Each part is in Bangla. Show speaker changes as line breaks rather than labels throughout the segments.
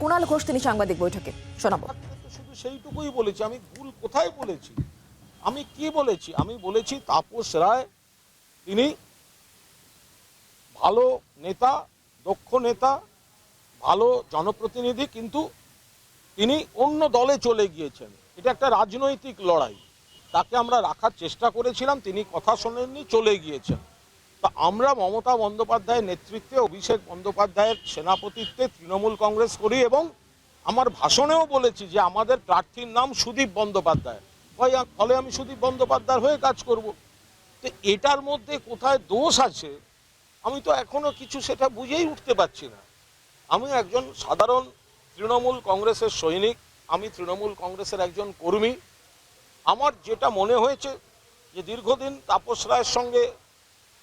কুণাল ঘোষ তিনি সাংবাদিক বৈঠকে। শোনাবো।
শুধু সেইটুকুই বলেছি, আমি ভুল কোথায় বলেছি? আমি কি বলেছি? আমি বলেছি তাপস রায়, তিনি ভালো নেতা, দক্ষ নেতা, ভালো জনপ্রতিনিধি, কিন্তু তিনি অন্য দলে চলে গিয়েছেন। এটা একটা রাজনৈতিক লড়াই। তাকে আমরা রাখার চেষ্টা করেছিলাম, তিনি কথা শোনেননি, চলে গিয়েছেন। তা আমরা মমতা বন্দ্যোপাধ্যায়ের নেতৃত্বে, অভিষেক বন্দ্যোপাধ্যায়ের সেনাপতিত্বে তৃণমূল কংগ্রেস করি এবং আমার ভাষণেও বলেছি যে আমাদের প্রার্থীর নাম সুদীপ বন্দ্যোপাধ্যায়। হয় ফলে আমি সুদীপ বন্দ্যোপাধ্যায় হয়ে কাজ করব। তো এটার মধ্যে কোথায় দোষ আছে? আমি তো এখনও কিছু সেটা বুঝেই উঠতে পারছি না। আমি একজন সাধারণ তৃণমূল কংগ্রেসের সৈনিক, আমি তৃণমূল কংগ্রেসের একজন কর্মী। আমার যেটা মনে হয়েছে যে দীর্ঘদিন তাপস রায়ের সঙ্গে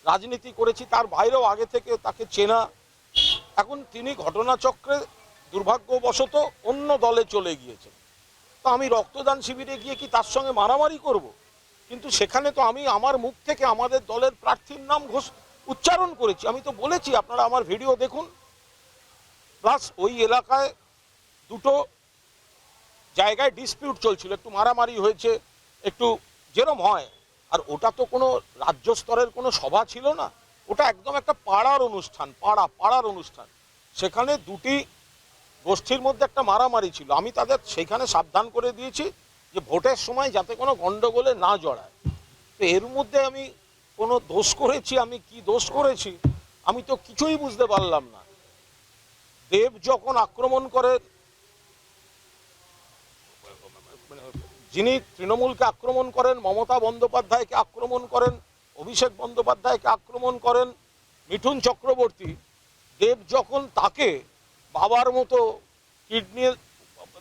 রাজনীতি করেছি, তার বাইরেও আগে থেকে তাকে চেনা। এখন তিনি ঘটনাচক্রে দুর্ভাগ্যবশত অন্য দলে চলে গিয়েছেন। তো আমি রক্তদান শিবিরে গিয়ে কি তার সঙ্গে মারামারি করব? কিন্তু সেখানে তো আমি আমার মুখ থেকে আমাদের দলের প্রার্থীর নাম ঘোষ উচ্চারণ করেছি। আমি তো বলেছি, আপনারা আমার ভিডিও দেখুন। প্লাস ওই এলাকায় দুটো জায়গায় ডিসপিউট চলছিল। একটু মারামারি হয়েছে, একটু যেরম হয়। আর ওটা তো কোনো রাজ্য স্তরের কোনো সভা ছিল না। ওটা একদম একটা পাড়ার অনুষ্ঠান, পাড়া, পাড়ার অনুষ্ঠান। সেখানে দুটি গোষ্ঠীর মধ্যে একটা মারামারি ছিল। আমি তাদের সেখানে সাবধান করে দিয়েছি যে ভোটের সময় যাতে কোনো গণ্ডগোলে না জড়ায়। তো এর মধ্যে আমি কোনো দোষ করেছি, আমি কি দোষ করেছি, আমি তো কিছুই বুঝতে পারলাম না। দেব যখন আক্রমণ করে মানে যিনি তৃণমূলকে আক্রমণ করেন, মমতা বন্দ্যোপাধ্যায়কে আক্রমণ করেন, অভিষেক বন্দ্যোপাধ্যায়কে আক্রমণ করেন, মিঠুন চক্রবর্তী, দেব যখন তাকে বাবার মতো কিডনি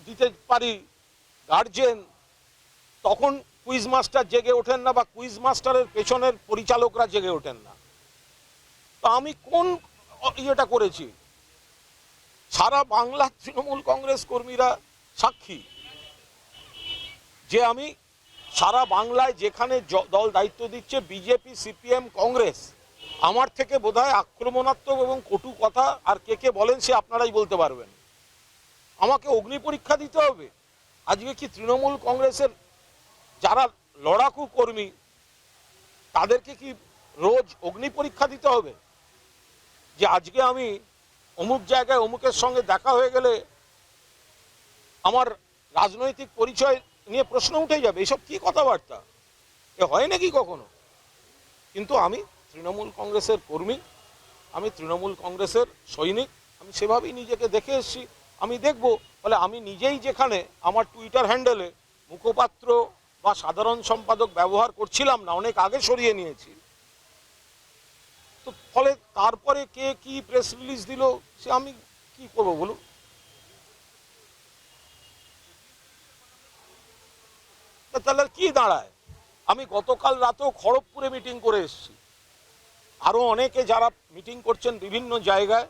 দিতে পারি গার্জেন তখন কুইজ মাস্টার জেগে ওঠেন না বা কুইজ মাস্টারের পেছনের পরিচালকরা জেগে ওঠেন না। তা আমি কোন ইয়েটা করেছি? সারা বাংলার তৃণমূল কংগ্রেস কর্মীরা সাক্ষী। যে আমি সারা বাংলায় যেখানে দল দায়িত্ব দিচ্ছে বিজেপি, সিপিএম, কংগ্রেস, আমার থেকে বোধহয় আক্রমণাত্মক এবং কটু কথা আর কে কে বলেন সে আপনারাই বলতে পারবেন। আমাকে অগ্নি পরীক্ষা দিতে হবে। আজকে কি তৃণমূল কংগ্রেসের যারা লড়াকু কর্মী, তাদেরকে কি রোজ অগ্নি পরীক্ষা দিতে হবে? যে আজকে আমি অমুক জায়গায় অমুকের সঙ্গে দেখা হয়ে গেলে আমার রাজনৈতিক পরিচয় নিয়ে প্রশ্ন উঠে যাবে, এসব কি কথাবার্তা? এ হয় নাকি কখনো? কিন্তু আমি তৃণমূল কংগ্রেসের কর্মী, আমি তৃণমূল কংগ্রেসের সৈনিক, আমি সেভাবেই নিজেকে দেখে এসেছি। আমি দেখব বলে আমি নিজেই যেখানে আমার টুইটার হ্যান্ডেলে মুখপাত্র বা সাধারণ সম্পাদক ব্যবহার করছিলাম না, অনেক আগে সরিয়ে নিয়েছি। তো ফলে তারপরে কে কি প্রেস রিলিজ দিল, সে আমি কি করব বলুন? তা তাহলে কি দাঁড়ায়? আমি গতকাল রাতেও খড়গপুরে মিটিং করে এসেছি। আরও অনেকে যারা মিটিং করছেন বিভিন্ন জায়গায়,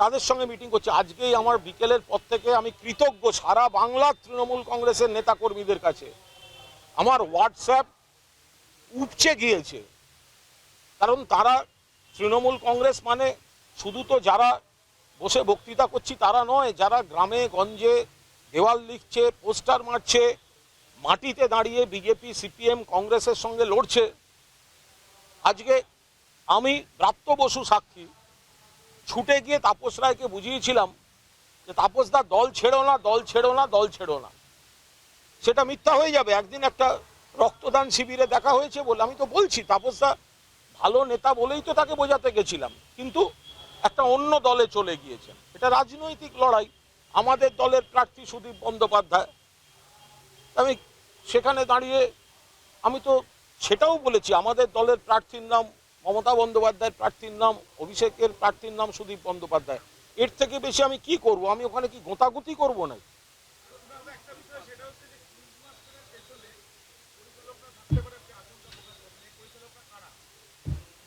তাদের সঙ্গে মিটিং করছে। আজকেই আমার বিকেলের পর থেকে আমি কৃতজ্ঞ সারা বাংলার তৃণমূল কংগ্রেসের নেতাকর্মীদের কাছে। আমার হোয়াটসঅ্যাপ উপচে গিয়েছে। কারণ তারা তৃণমূল কংগ্রেস মানে শুধু তো যারা বসে বক্তৃতা করছি তারা নয়, যারা গ্রামে, গঞ্জে দেওয়াল লিখছে, পোস্টার মারছে মাটিতে দাঁড়িয়ে বিজেপি, সিপিএম, কংগ্রেসের সঙ্গে লড়ছে। আজকে আমি ব্রাত্য বসু সাক্ষী। ছুটে গিয়ে তাপস রায়কে বুঝিয়েছিলাম যে তাপসদা দল ছেড়ো না, দল ছেড়ো না, দল ছেড়ো না। সেটা মিথ্যা হয়ে যাবে। একদিন একটা রক্তদান শিবিরে দেখা হয়েছে বলে আমি তো বলছি তাপসদা ভালো নেতা বলেই তো তাকে বোঝাতে গেছিলাম। কিন্তু একটা অন্য দলে চলে গিয়েছেন। এটা রাজনৈতিক লড়াই। আমাদের দলের প্রার্থী সুদীপ বন্দ্যোপাধ্যায়। আমি সেখানে দাঁড়িয়ে আমি তো সেটাও বলেছি, আমাদের দলের প্রার্থীর নাম, মমতা বন্দ্যোপাধ্যায়ের প্রার্থীর নাম, অভিষেকের প্রার্থীর নাম, সুদীপ বন্দ্যোপাধ্যায়। এর থেকে বেশি আমি কি করব? আমি ওখানে কি গোতাগুতি করব না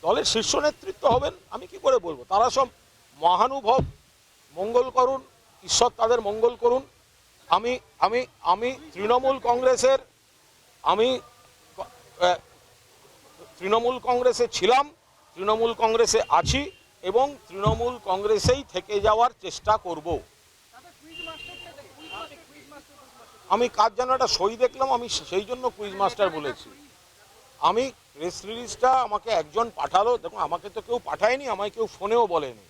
দলের শীর্ষ নেতৃত্ব হবেন, আমি কি করে বলব? তারা সব মহানুভব, মঙ্গল করুন, ঈশ্বর তাদের মঙ্গল করুন। আমি আমি আমি তৃণমূল কংগ্রেসের আমি তৃণমূল কংগ্রেসে ছিলাম, তৃণমূল কংগ্রেসে আছি এবং তৃণমূল কংগ্রেসেই থেকে যাওয়ার চেষ্টা করব। আমি কাজ যেন একটা সই দেখলাম, আমি সেই জন্য কুইজ মাস্টার বলেছি। আমি প্রেস রিলিজটা আমাকে একজন পাঠালো, দেখুন, আমাকে তো কেউ পাঠায়নি, আমায় কেউ ফোনেও বলেনি।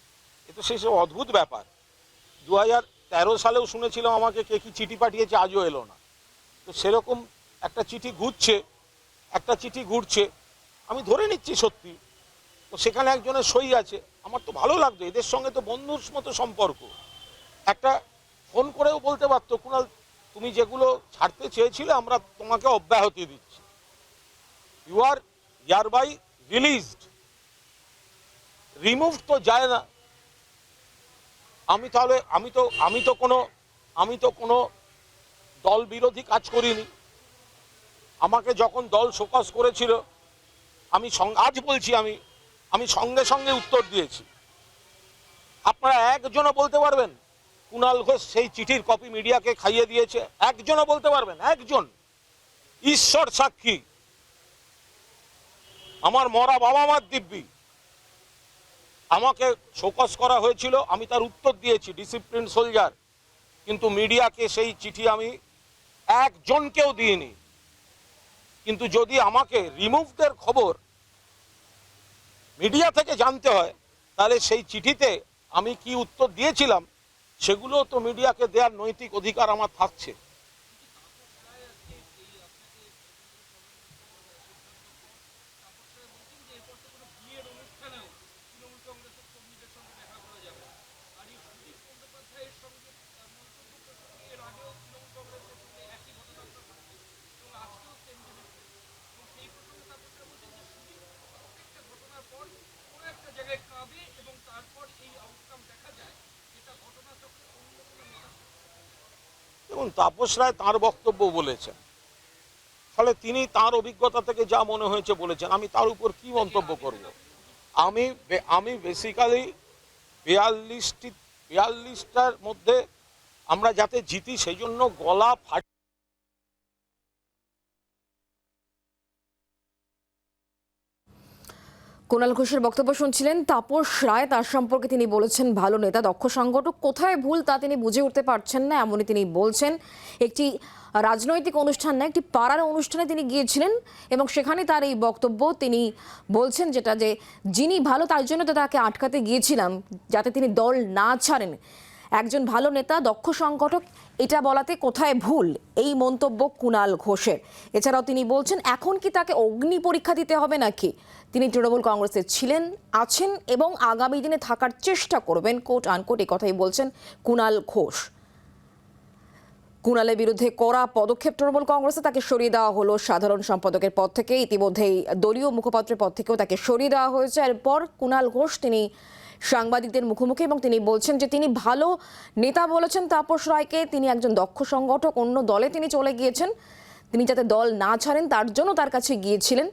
এ তো সেই সব অদ্ভুত ব্যাপার। দু হাজার তেরো সালেও শুনেছিলাম আমাকে কে কি চিঠি পাঠিয়েছে, আজও এলো না। তো সেরকম একটা চিঠি ঘুরছে, একটা চিঠি ঘুরছে। আমি ধরে নিচ্ছি সত্যি। তো সেখানে একজনের সই আছে। আমার তো ভালো লাগতো, এদের সঙ্গে তো বন্ধুর মতো সম্পর্ক। একটা ফোন করেও বলতে পারতো কুণাল তুমি যেগুলো ছাড়তে চেয়েছিলে, আমরা তোমাকে অব্যাহতি দিচ্ছি। You are hereby released remove তো যায় না। আমি তাহলে, আমি তো আমি তো কোনো, আমি তো কোনো দল বিরোধী কাজ করিনি। আমাকে যখন দল শোকস করেছিল, আমি আজ বলছি আমি আমি সঙ্গে সঙ্গে উত্তর দিয়েছি। আপনারা একজনও বলতে পারবেন কুণাল ঘোষ সেই চিঠির কপি মিডিয়াকে খাইয়ে দিয়েছে। একজনও বলতে পারবেন, একজন। ঈশ্বর সাক্ষী। আমার মরা বাবা মার দিব্যি। আমাকে শোকস করা হয়েছিল, আমি তার উত্তর দিয়েছি ডিসিপ্লিন সোলজার কিন্তু মিডিয়াকে সেই চিঠি আমি একজনকেও দিইনি। কিন্তু যদি আমাকে রিমুভদের খবর মিডিয়া থেকে জানতে হয়, তাহলে সেই চিঠিতে আমি কি উত্তর দিয়েছিলাম, সেগুলো তো মিডিয়াকে দেওয়ার নৈতিক অধিকার আমার থাকছে। দেখুন, তাপস রায় তাঁর বক্তব্য বলেছেন। ফলে তিনি তার অভিজ্ঞতা থেকে যা মনে হয়েছে বলেছেন, আমি তার উপর কি মন্তব্য করব? আমি আমি বেসিক্যালি বিয়াল্লিশটি, বিয়াল্লিশটার মধ্যে আমরা যাতে জিতি, সেই জন্য গলা ফাট।
কুণাল ঘোষের বক্তব্য শুনছিলেন তাপস রায়। তার সম্পর্কে তিনি বলেছেন, ভালো নেতা, দক্ষ সংগঠক, কোথায় ভুল তা তিনি বুঝে উঠতে পারছেন না এমনই তিনি বলছেন। একটি রাজনৈতিক অনুষ্ঠান না, একটি পাড়ার অনুষ্ঠানে তিনি গিয়েছিলেন এবং সেখানে তার এই বক্তব্য তিনি বলছেন যেটা যে, যিনি ভালো, তার জন্য তো তাকে আটকাতে গিয়েছিলাম, যাতে তিনি দল না ছাড়েন। একজন ভালো নেতা, দক্ষ সংগঠক এটা বলাতে কোথায় ভুল? এই মন্তব্য কুণাল ঘোষের। এছাড়াও তিনি বলছেন, এখন কি তাকে অগ্নি পরীক্ষা দিতে হবে নাকি? তিনি তৃণমূল কংগ্রেসে ছিলেন, আছেন এবং আগামী দিনে থাকার চেষ্টা করবেন কোট আনকোট এই কথাই বলছেন কুণাল ঘোষ। কুণালের বিরুদ্ধে করা পদক্ষেপ তৃণমূল কংগ্রেসে তাকে সরিয়ে দেওয়া হলো। সাধারণ সম্পাদকের পদ থেকে ইতিমধ্যেই দলীয় মুখপাত্রের পদ থেকেও তাকে সরিয়ে দেওয়া হয়েছে। এরপর কুণাল ঘোষ, তিনি সাংবাদিকদের মুখোমুখি এবং তিনি বলছেন যে তিনি ভালো নেতা বলেছেন তাপস রায়কে। তিনি একজন দক্ষ সংগঠক, অন্য দলে তিনি চলে গিয়েছেন। তিনি যাতে দল না ছাড়েন, তার জন্য তার কাছে গিয়েছিলেন।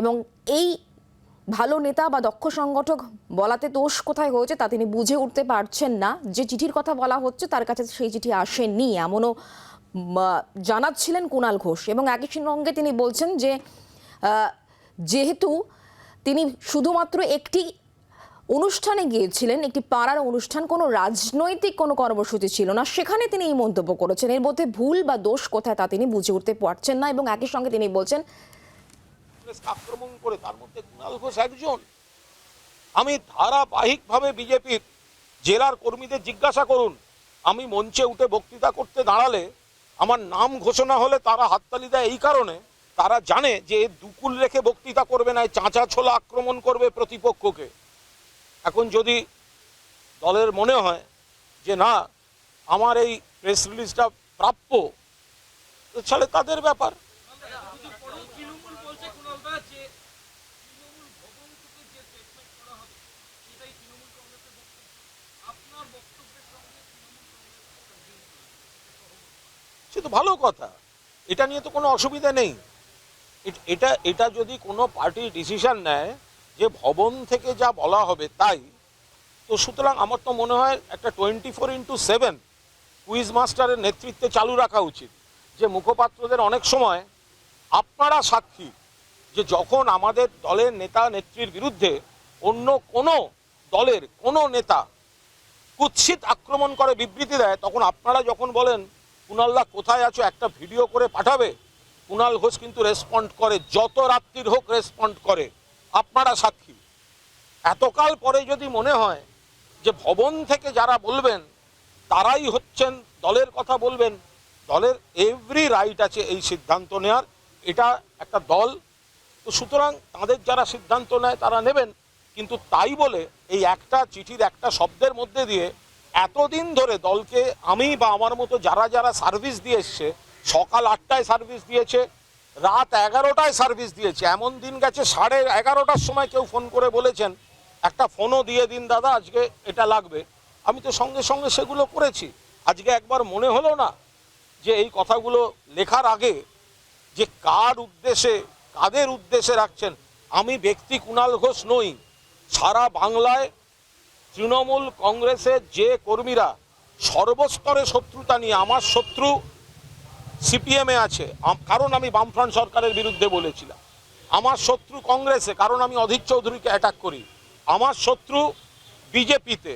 এবং এই ভালো নেতা বা দক্ষ সংগঠক বলাতে দোষ কোথায় হয়েছে তা তিনি বুঝে উঠতে পারছেন না। যে চিঠির কথা বলা হচ্ছে, তার কাছে সেই চিঠি আসেনি, এমনও জানাচ্ছিলেন কুণাল ঘোষ। এবং একই সঙ্গে তিনি বলছেন যে যেহেতু তিনি শুধুমাত্র একটি অনুষ্ঠানে গিয়েছিলেন, একটি পাড়ার অনুষ্ঠান, কোনো রাজনৈতিক কোনো কর্মসূচি ছিল না। সেখানে তিনি এই মন্তব্য করেছেন, এর মধ্যে ভুল বা দোষ কোথায় তা তিনি বুঝে উঠতে পারছেন না এবং একই সঙ্গে তিনি বলছেন
আক্রমণ করে তার মধ্যে কুণাল ঘোষ একজন। আমি ধারাবাহিকভাবে বিজেপির জেলার কর্মীদের জিজ্ঞাসা করুন। আমি মঞ্চে উঠে বক্তৃতা করতে দাঁড়ালে আমার নাম ঘোষণা হলে তারা হাততালি দেয় এই কারণে। তারা জানে যে দুকুল রেখে বক্তৃতা করবে না চাঁচা ছোলা আক্রমণ করবে প্রতিপক্ষকে। এখন যদি দলের মনে হয় যে না, আমার এই প্রেস রিলিজটা প্রাপ্য তাহলে তাদের ব্যাপার। সে তো ভালো কথা। এটা নিয়ে তো কোনো অসুবিধা নেই। এটা এটা যদি কোনো পার্টি ডিসিশন নেয় যে ভবন থেকে যা বলা হবে তাই, তো সুতরাং আমার তো মনে হয় একটা twenty four into seven quiz মাস্টারের নেতৃত্বে চালু রাখা উচিত। যে মুখপাত্রদের অনেক সময় আপনারা সাক্ষী যে যখন আমাদের দলের নেতা নেত্রীর বিরুদ্ধে অন্য কোনো দলের কোনো নেতা কুৎসিত আক্রমণ করে বিবৃতি দেয়, তখন আপনারা যখন বলেন কুণালদা কোথায় আছো, একটা ভিডিও করে পাঠাবে কুণাল ঘোষ কিন্তু রেসপন্ড করে, যত রাত্রির হোক রেসপন্ড করে। আপনারা সাক্ষী। এতকাল পরে যদি মনে হয় যে ভবন থেকে যারা বলবেন, তারাই হচ্ছেন দলের কথা বলবেন, দলের এভরি রাইট আছে এই সিদ্ধান্ত নেওয়ার এটা একটা দল। তো সুতরাং তাদের যারা সিদ্ধান্ত নেয়, তারা নেবেন। কিন্তু তাই বলে এই একটা চিঠির একটা শব্দের মধ্যে দিয়ে এতদিন ধরে দলকে আমি বা আমার মতো যারা যারা সার্ভিস দিয়ে এসছে, সকাল আটটায় সার্ভিস দিয়েছে রাত এগারোটায় সার্ভিস দিয়েছে। এমন দিন গেছে, সাড়ে এগারোটার সময় কেউ ফোন করে বলেছেন, একটা ফোনও দিয়ে দিন দাদা, আজকে এটা লাগবে। আমি তো সঙ্গে সঙ্গে সেগুলো করেছি। আজকে একবার মনে হলো না যে এই কথাগুলো লেখার আগে যে কার উদ্দেশ্যে, কাদের উদ্দেশ্যে রাখছেন। আমি ব্যক্তি কুণাল ঘোষ নই। সারা বাংলায় তৃণমূল কংগ্রেসের যে কর্মীরা সর্বস্তরে শত্রুতা নিয়ে, আমার শত্রু সিপিএমে আছে। কারণ আমি বামফ্রন্ট সরকারের বিরুদ্ধে বলেছিলাম। আমার শত্রু কংগ্রেসে, কারণ আমি অধীর চৌধুরীকে অ্যাটাক করি। আমার শত্রু বিজেপিতে,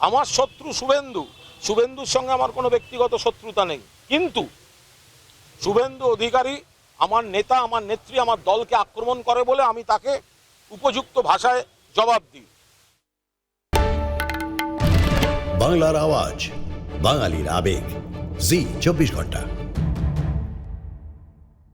আমার শত্রু শুভেন্দু। শুভেন্দুর সঙ্গে আমার কোনো ব্যক্তিগত শত্রুতা নেই। কিন্তু শুভেন্দু অধিকারী, আমার নেতা, আমার নেত্রী, আমার দলকে আক্রমণ করে বলে আমি তাকে উপযুক্ত ভাষায় জবাব দিই।
বাংলার আওয়াজ, বাঙালির আবেগ। জি, চব্বিশ ঘণ্টা।